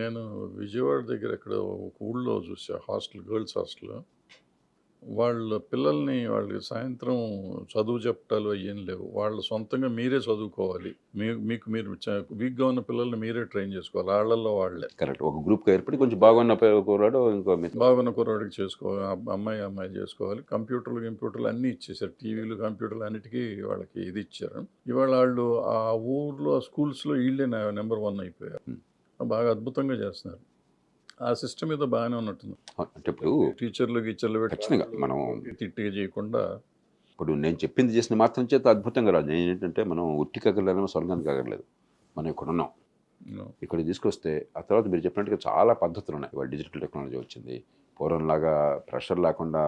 నేను విజయవాడ దగ్గర ఇక్కడ ఒక ఊళ్ళో చూసా హాస్టల్ గర్ల్స్ హాస్టల్. వాళ్ళ పిల్లల్ని వాళ్ళకి సాయంత్రం చదువు చెప్పటాలు అయ్యేం లేవు. వాళ్ళు సొంతంగా మీరే చదువుకోవాలి. మీ మీకు మీరు వీక్గా ఉన్న పిల్లల్ని మీరే ట్రైన్ చేసుకోవాలి. వాళ్ళల్లో వాళ్ళే. కరెక్ట్. ఒక గ్రూప్గా ఏర్పడి కొంచెం బాగున్న కుర్రాడు ఇంకో బాగున్న కుర్రాడికి చేసుకోవాలి. అమ్మాయి అమ్మాయి చేసుకోవాలి. కంప్యూటర్లు కంప్యూటర్లు అన్నీ ఇచ్చేసారు టీవీలు కంప్యూటర్లు అన్నిటికీ వాళ్ళకి ఇది ఇచ్చారు. ఇవాళ వాళ్ళు ఆ ఊర్లో స్కూల్స్లో వీళ్ళే నెంబర్ వన్ అయిపోయారు. బాగా అద్భుతంగా చేస్తున్నారు. ఆ సిస్టమ్ ఏదో బాగానే ఉన్నట్టుంది. అంటే ఇప్పుడు టీచర్లు గీచర్లు ఖచ్చితంగా మనం తిట్టిగా చేయకుండా ఇప్పుడు నేను చెప్పింది చేసిన మాత్రం చేత అద్భుతంగా రాదు. నేను ఏంటంటే మనం ఉట్టి కగలేమో స్వర్గానికి కగలేదు మనం ఇక్కడ ఉన్నాం. ఇక్కడ తీసుకొస్తే ఆ తర్వాత మీరు చెప్పినట్టుగా చాలా పద్ధతులు ఉన్నాయి. ఇవాళ డిజిటల్ టెక్నాలజీ వచ్చింది. పూర్వంలాగా ప్రెషర్ లేకుండా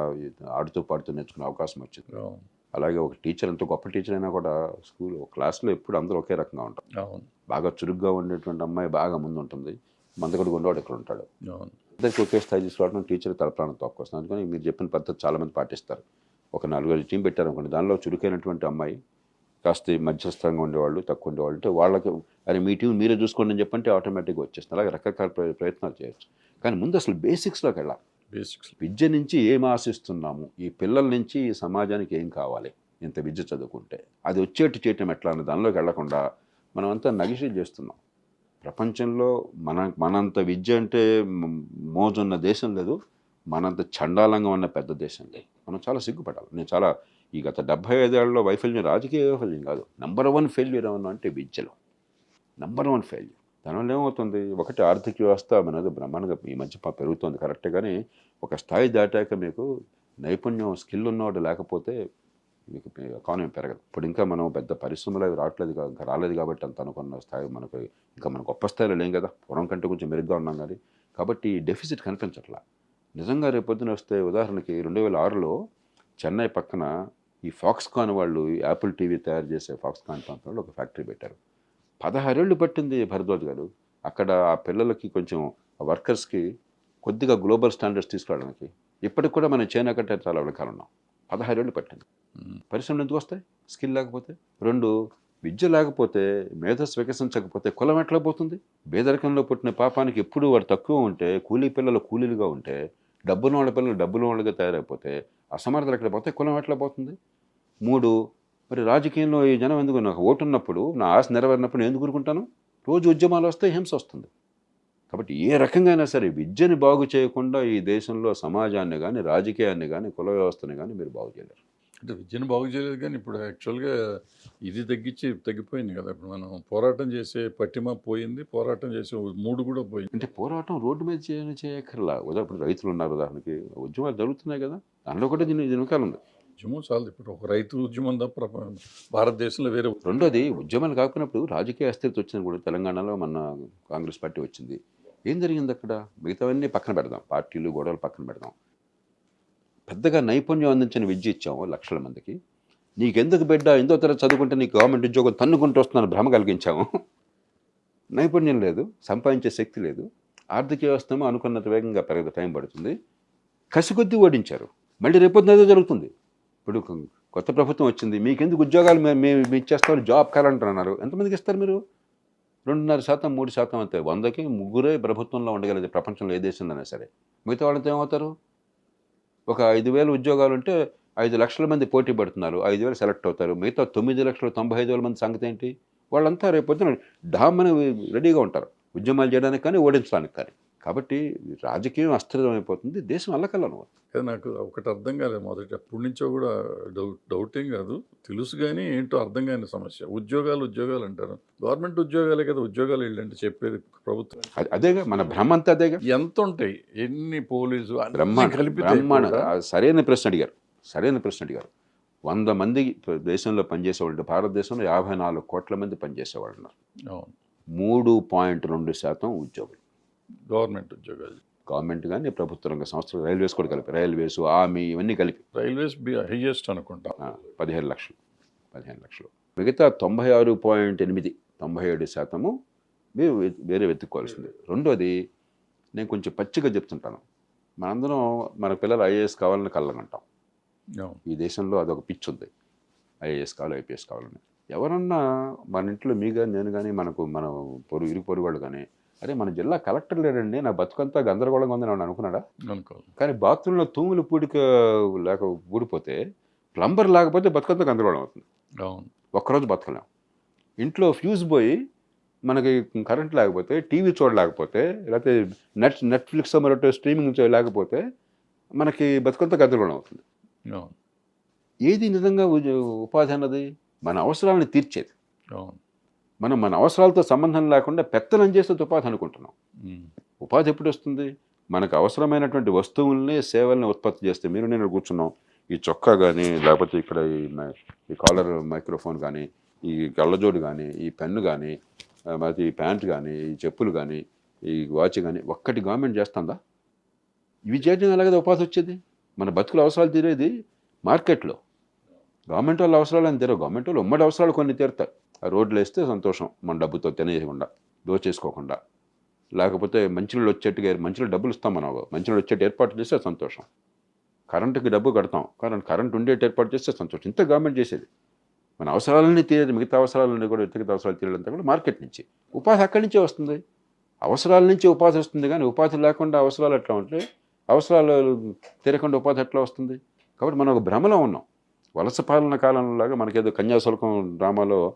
ఆడుతూ పాడుతూ నేర్చుకునే అవకాశం వచ్చింది. అలాగే ఒక టీచర్ ఎంత గొప్ప టీచర్ అయినా కూడా స్కూల్ క్లాస్లో ఎప్పుడు అందరూ ఒకే రకంగా ఉంటారు. బాగా చురుగ్గా ఉండేటువంటి అమ్మాయి బాగా ముందు ఉంటుంది మందకొడుకు ఉండేవాడు ఇక్కడ ఉంటాడు. ఇద్దరికి ఒకే స్థాయి తీసుకురావడం టీచర్ తల ప్రాణం తొక్కొస్తుంది అందుకని మీరు చెప్పిన పద్ధతి చాలామంది పాటిస్తారు. ఒక నలుగురు టీం పెట్టారనుకోండి దానిలో చురుకైనటువంటి అమ్మాయి కాస్త మధ్యస్థంగా ఉండేవాళ్ళు తక్కువ ఉండేవాళ్ళు అంటే వాళ్ళకి అరే మీ టీం మీరే చూసుకోండి అని చెప్పంటే ఆటోమేటిక్గా వచ్చేస్తుంది. అలాగే రకరకాల ప్ర- ప్రయత్నాలు చేయొచ్చు. కానీ ముందు అసలు బేసిక్స్లోకి వెళ్ళాలి. బేసిక్స్. విద్య నుంచి ఏం ఆశిస్తున్నాము? ఈ పిల్లల నుంచి ఈ సమాజానికి ఏం కావాలి? ఇంత విద్య చదువుకుంటే. అది వచ్చేట్టు చేయటం ఎట్లా అనే దానిలోకి వెళ్ళకుండా మనమంతా నగిషి చేస్తున్నాం. ప్రపంచంలో మన మనంత విద్య అంటే మోజున్న దేశం లేదు. మనంత చండాలంగా ఉన్న పెద్ద దేశం లేదు. మనం చాలా సిగ్గుపడాలి. నేను చాలా ఈ గత డెబ్బై ఐదేళ్ళలో వైఫల్యం రాజకీయ వైఫల్యం కాదు. నంబర్ వన్ ఫెయిల్యూర్ ఏమన్నా అంటే విద్యలో. Number one failure. దానివల్ల ఏమవుతుంది? ఒకటి ఆర్థిక వ్యవస్థ మనది బ్రహ్మాండంగా ఈ మధ్య పెరుగుతుంది. కరెక్టే కానీ ఒక స్థాయి దాటాక మీకు నైపుణ్యం స్కిల్ ఉన్నవాడు లేకపోతే మీకు ఎకానమీ పెరగదు. ఇప్పుడు ఇంకా మనం పెద్ద పరిశ్రమలు అవి రావట్లేదు ఇంకా రాలేదు కాబట్టి అంత అనుకున్న స్థాయి మనకు ఇంకా మన గొప్ప స్థాయిలో లేం కదా. పూర్వం కంటే కొంచెం మెరుగ్గా ఉన్నాం కానీ. కాబట్టి డెఫిసిట్ కనిపించట్లా. నిజంగా రేపొద్దున వస్తే ఉదాహరణకి రెండు వేల ఆరులో చెన్నై పక్కన ఈ ఫాక్స్కాన్ వాళ్ళు యాపిల్ టీవీ తయారు చేసే ఫాక్స్కాన్ ప్రాంతంలో ఒక ఫ్యాక్టరీ పెట్టారు. పదహారేళ్ళు పట్టింది భరద్వాజ్ గారు. అక్కడ ఆ పిల్లలకి కొంచెం వర్కర్స్కి కొద్దిగా గ్లోబల్ స్టాండర్డ్స్ తీసుకురావడానికి. ఇప్పటికి కూడా మనం చైనా కంటే చాలా వెనకాల పదహారేళ్ళు పట్టింది. పరిశ్రమలు ఎందుకు వస్తాయి? స్కిల్ లేకపోతే? రెండు విద్య లేకపోతే మేధస్సు వికసించకపోతే కులం ఎట్లా పోతుంది? పేదరికంలో పుట్టిన పాపానికి ఎప్పుడు వాడు తక్కువ ఉంటే కూలీ పిల్లలు కూలీలుగా ఉంటే డబ్బున వాళ్ళ పిల్లలు డబ్బుల వాళ్ళుగా తయారైపోతే అసమర్థలు ఎక్కడ పోతే కులం ఎట్లా పోతుంది? మూడు మరి రాజకీయంలో ఈ జనం ఎందుకు నాకు ఓటు ఉన్నప్పుడు నా ఆశ నెరవేరినప్పుడు నేను ఎందుకు ఊరుకుంటాను? రోజు ఉద్యమాలు వస్తే హింస వస్తుంది. కాబట్టి ఏ రకంగా అయినా సరే విద్యని బాగు చేయకుండా ఈ దేశంలో సమాజాన్ని కానీ రాజకీయాన్ని కానీ కుల వ్యవస్థని కానీ మీరు బాగు చేయలేరు. అంటే విద్యను బాగు చేయలేదు కానీ ఇప్పుడు యాక్చువల్గా ఇది తగ్గించి తగ్గిపోయింది కదా. ఇప్పుడు మనం పోరాటం చేసే పట్టిమ పోయింది పోరాటం చేసే మూడు కూడా పోయింది. అంటే పోరాటం రోడ్డు మీద చేయని చేయక్కర్లా? ఉదాహరణ రైతులు ఉన్నారు ఉదాహరణకి ఉద్యమాలు జరుగుతున్నాయి కదా. దానిలో కూడా దీని దీని వెనకాల ఉంది. ఉద్యమం చాలు ఇప్పుడు ఒక రైతు ఉద్యమం తప్ప భారతదేశంలో వేరే రెండోది ఉద్యమాలు కాకపోయినప్పుడు రాజకీయ అస్థిరత వచ్చింది కూడా. తెలంగాణలో మన కాంగ్రెస్ పార్టీ వచ్చింది. ఏం జరిగింది అక్కడ? మిగతావన్నీ పక్కన పెడదాం. పార్టీలు గొడవలు పక్కన పెడదాం. పెద్దగా నైపుణ్యం అందించిన విద్య ఇచ్చాము లక్షల మందికి. నీకెందుకు బిడ్డ? ఎందో తరగతి చదువుకుంటే నీకు గవర్నమెంట్ ఉద్యోగం తన్నుకుంటూ వస్తున్నాను భ్రమ కలిగించాము నైపుణ్యం లేదు సంపాదించే శక్తి లేదు. ఆర్థిక వ్యవస్థ అనుకున్నంత వేగంగా పెరగదు టైం పడుతుంది. కసికొద్దీ ఓడించారు. మళ్ళీ రేపొద్దున ఏదో జరుగుతుంది. ఇప్పుడు కొత్త ప్రభుత్వం వచ్చింది. మీకెందుకు ఉద్యోగాలు మేము మీ ఇచ్చేస్తామని జాబ్ క్యాలెంటర్ అన్నారు ఎంతమందికి ఇస్తారు మీరు? రెండున్నర శాతం మూడు శాతం అంతే. వందకి ముగ్గురే ప్రభుత్వంలో ఉండగలిగే ప్రపంచంలో ఏ దేశంలోనే సరే. మిగతా వాళ్ళంతా ఏమవుతారు? ఒక ఐదు వేల ఉద్యోగాలు ఉంటే ఐదు లక్షల మంది పోటీ పడుతున్నారు ఐదు వేలు సెలెక్ట్ అవుతారు. మిగతా తొమ్మిది లక్షల తొంభై ఐదు వేల మంది సంగతి ఏంటి వాళ్ళంతా రేపు పొద్దున డామ్మని రెడీగా ఉంటారు. ఉద్యమాలు చేయడానికి కానీ ఓడించడానికి కానీ కాబట్టి రాజకీయం అస్థిరమైపోతుంది దేశం అల్లకల్లం కదా నాకు ఒకటి అర్థం కాలేదు మొదటి అప్పటి నుంచో కూడా డౌట్ డౌటింగ్ కాదు. తెలుసు కానీ ఏంటో అర్థం కాని సమస్య. ఉద్యోగాలు ఉద్యోగాలు అంటారు. గవర్నమెంట్ ఉద్యోగాలే కదా ఉద్యోగాలు వీళ్ళంటే చెప్పేది ప్రభుత్వం. అదేగా మన భ్రమ అంతా అదేగా. ఎంత ఉంటాయి? ఎన్ని పోలీసు బ్రహ్మాండ బ్రహ్మాండ ఆ సరైన ప్రశ్న అడిగారు. సరైన ప్రశ్న అడిగారు. వంద మంది దేశంలో పనిచేసేవాళ్ళు భారతదేశంలో యాభై నాలుగు కోట్ల మంది పనిచేసేవాళ్ళు ఉన్నారు. మూడు పాయింట్ రెండు శాతం ఉద్యోగులు. గవర్నమెంట్ ఉద్యోగాలు. గవర్నమెంట్ కానీ ప్రభుత్వ రంగ సంస్థలు రైల్వేస్ కూడా కలిపి రైల్వేస్ ఆర్మీ ఇవన్నీ కలిపి. రైల్వేస్ హైయెస్ట్ అనుకుంటా. పదిహేను లక్షలు పదిహేను లక్షలు. మిగతా తొంభై ఆరు పాయింట్ ఎనిమిది తొంభై ఏడు శాతము మీరు వేరే వెతుక్కోవాల్సింది. రెండోది నేను కొంచెం పచ్చిగా చెప్తుంటాను. మనందరం మన పిల్లలు ఐఏఎస్ కావాలని కళ్ళగంటాం ఈ దేశంలో అదొక పిచ్ ఉంది. ఐఏఎస్ కావాలి ఐపీఎస్ కావాలని ఎవరన్నా మన ఇంట్లో మీ కానీ నేను కానీ మనకు మన పొరుగు ఇరుగు పొరుగు వాళ్ళు కానీ అరే మన జిల్లా కలెక్టర్ లేడండి నా బతుకంతా గందరగోళంగా ఉందని వాడు అనుకున్నాడా? అనుకోవాలి కానీ బాత్రూంలో తూములు పూడిక లేక ఊడిపోతే ప్లంబర్ లేకపోతే బతుకంతా గందరగోళం అవుతుంది. అవును. ఒక్కరోజు బతకలేం. ఇంట్లో ఫ్యూజ్ పోయి మనకి కరెంట్ లేకపోతే టీవీ చూడలేకపోతే లేకపోతే నెట్ నెట్ఫ్లిక్స్ మరొకటి స్ట్రీమింగ్ లేకపోతే మనకి బతుకంతా గందరగోళం అవుతుంది. ఏది నిజంగా ఉపాధి అన్నది? మన అవసరాలను తీర్చేది. అవును. మనం మన అవసరాలతో సంబంధం లేకుండా పెత్తనం చేస్తే ఉపాధి అనుకుంటున్నాం. ఉపాధి ఎప్పుడు వస్తుంది? మనకు అవసరమైనటువంటి వస్తువుల్ని సేవల్ని ఉత్పత్తి చేస్తే మీరు నేను కూర్చున్నాం. ఈ చొక్కా కానీ లేకపోతే ఇక్కడ ఈ కాలర్ మైక్రోఫోన్ కానీ ఈ కళ్ళజోడు కానీ ఈ పెన్ను కానీ మరి ఈ ప్యాంట్ కానీ ఈ చెప్పులు కానీ ఈ వాచ్ కానీ ఒక్కటి గవర్నమెంట్ చేస్తుందా? ఇవి చేయడం ఎలాగదా ఉపాధి వచ్చేది? మన బతుకుల అవసరాలు తీరేది మార్కెట్లో. గవర్నమెంట్ వాళ్ళ అవసరాలు అని తీరవు. గవర్నమెంట్ వాళ్ళు ఉమ్మడి అవసరాలు కొన్ని తీరుతాయి రోడ్లు వేస్తే సంతోషం మన డబ్బుతో తినేయకుండా దోచేసుకోకుండా. లేకపోతే మంచినీళ్ళు వచ్చేట్టుగా మంచినీళ్ళు డబ్బులు ఇస్తాం మనం. మంచినీళ్ళు వచ్చేట్టు ఏర్పాటు చేస్తే సంతోషం. కరెంటుకి డబ్బు కడతాం. కరెంట్ కరెంట్ ఉండేట్టు ఏర్పాటు చేస్తే సంతోషం. ఇంత గవర్నమెంట్ చేసేది. మన అవసరాలన్నీ తీరేది మిగతా అవసరాలన్నీ కూడా వ్యక్తిగత అవసరాలు తీరడంతా కూడా మార్కెట్ నుంచి. ఉపాధి అక్కడి నుంచే వస్తుంది. అవసరాల నుంచి ఉపాధి వస్తుంది కానీ ఉపాధి లేకుండా అవసరాలు ఎట్లా ఉంటే అవసరాలు తీరకుండా ఉపాధి ఎట్లా వస్తుంది? కాబట్టి మనం ఒక భ్రమలో ఉన్నాం. వలస పాలన కాలంలాగా మనకేదో కన్యాశుల్కం డ్రామాలో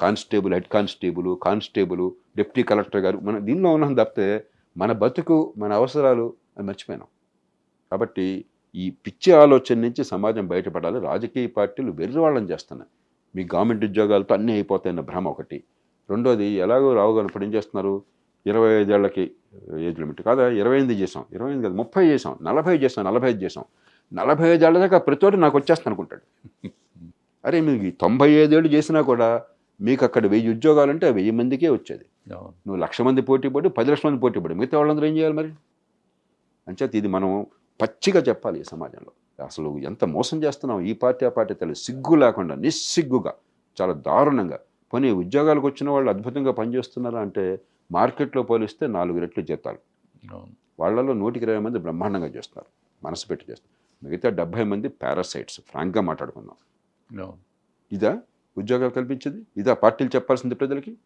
constable head constable constable deputy collector గారు మనం దీనిలో ఉన్నాం తప్పితే మన బతుకు మన అవసరాలు అని మర్చిపోయినాం. కాబట్టి ఈ పిచ్చి ఆలోచన నుంచి సమాజం బయటపడాలి. రాజకీయ పార్టీలు వెర్రివాళ్ళని చేస్తున్నాయి. మీ గవర్నమెంట్ ఉద్యోగాలతో అన్నీ అయిపోతాయన్న భ్రమ ఒకటి. రెండోది ఎలాగో రావు గారు ఇప్పుడు ఏం చేస్తున్నారు? ఇరవై ఐదేళ్ళకి ఏజ్ లిమిట్ కాదా? ఇరవై ఎనిమిది చేసాం ఇరవై ఎనిమిది కాదు ముప్పై చేసాం నలభై చేసాం నలభై ఐదు చేసాం నలభై ఐదేళ్ళ దాకా ప్రతివాడు నాకు వచ్చేస్తాను అనుకుంటాడు. అరే మీకు తొంభై ఐదేళ్ళు చేసినా కూడా మీకు అక్కడ వెయ్యి ఉద్యోగాలు అంటే వెయ్యి మందికే వచ్చేది. నువ్వు లక్ష మంది పోటీ పడి పది లక్షల మంది పోటీ పడి మిగతా వాళ్ళందరూ ఏం చేయాలి మరి? అంచేత ఇది మనం పచ్చిగా చెప్పాలి ఈ సమాజంలో. అసలు ఎంత మోసం చేస్తున్నాం ఈ పార్టీ ఆ పార్టీ తెలియదు సిగ్గు లేకుండా నిస్సిగ్గుగా చాలా దారుణంగా. పోనీ ఉద్యోగాలకు వచ్చిన వాళ్ళు అద్భుతంగా పనిచేస్తున్నారా అంటే మార్కెట్లో పోలిస్తే నాలుగు రెట్లు జీతాలు. వాళ్ళలో నూటికి ఇరవై మంది బ్రహ్మాండంగా చేస్తున్నారు మనసు పెట్టి చేస్తున్నారు. మిగతా డెబ్బై మంది పారాసైట్స్ ఫ్రాంక్గా మాట్లాడుకుందాం. ఇదా? ఉద్యోగాలు కల్పించేది ఇదా పార్టీలు చెప్పాల్సింది ప్రజలకి.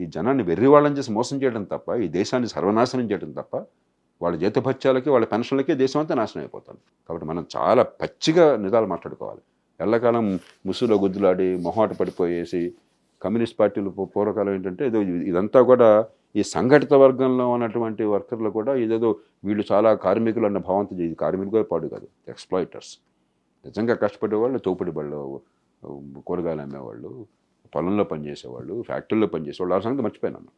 ఈ జనాన్ని వెర్రి వాళ్ళని చేసి మోసం చేయడం తప్ప ఈ దేశాన్ని సర్వనాశనం చేయడం తప్ప వాళ్ళ జీతభత్యాలకి వాళ్ళ పెన్షన్లకి దేశం అంతా నాశనం అయిపోతుంది. కాబట్టి మనం చాలా పచ్చిగా నిజాలు మాట్లాడుకోవాలి. ఎల్లకాలం ముసులో గుద్దులాడి మొహాట పడిపోయేసి కమ్యూనిస్ట్ పార్టీలు పూ- పూర్వకాలం ఏంటంటే ఏదో ఇదంతా కూడా ఈ సంఘటిత వర్గంలో ఉన్నటువంటి వర్కర్లు కూడా ఇదేదో వీళ్ళు చాలా కార్మికులు అన్న భావంతో ఇది కార్మికులుగా పాడు కాదు ఎక్స్ప్లాయిటర్స్. నిజంగా కష్టపడే వాళ్ళు తోపిడి బళ్ళు కూరగాయలు అమ్మేవాళ్ళు పొలంలో పనిచేసేవాళ్ళు ఫ్యాక్టరీలో పనిచేసేవాళ్ళు ఆ సంగతి మర్చిపోయినాను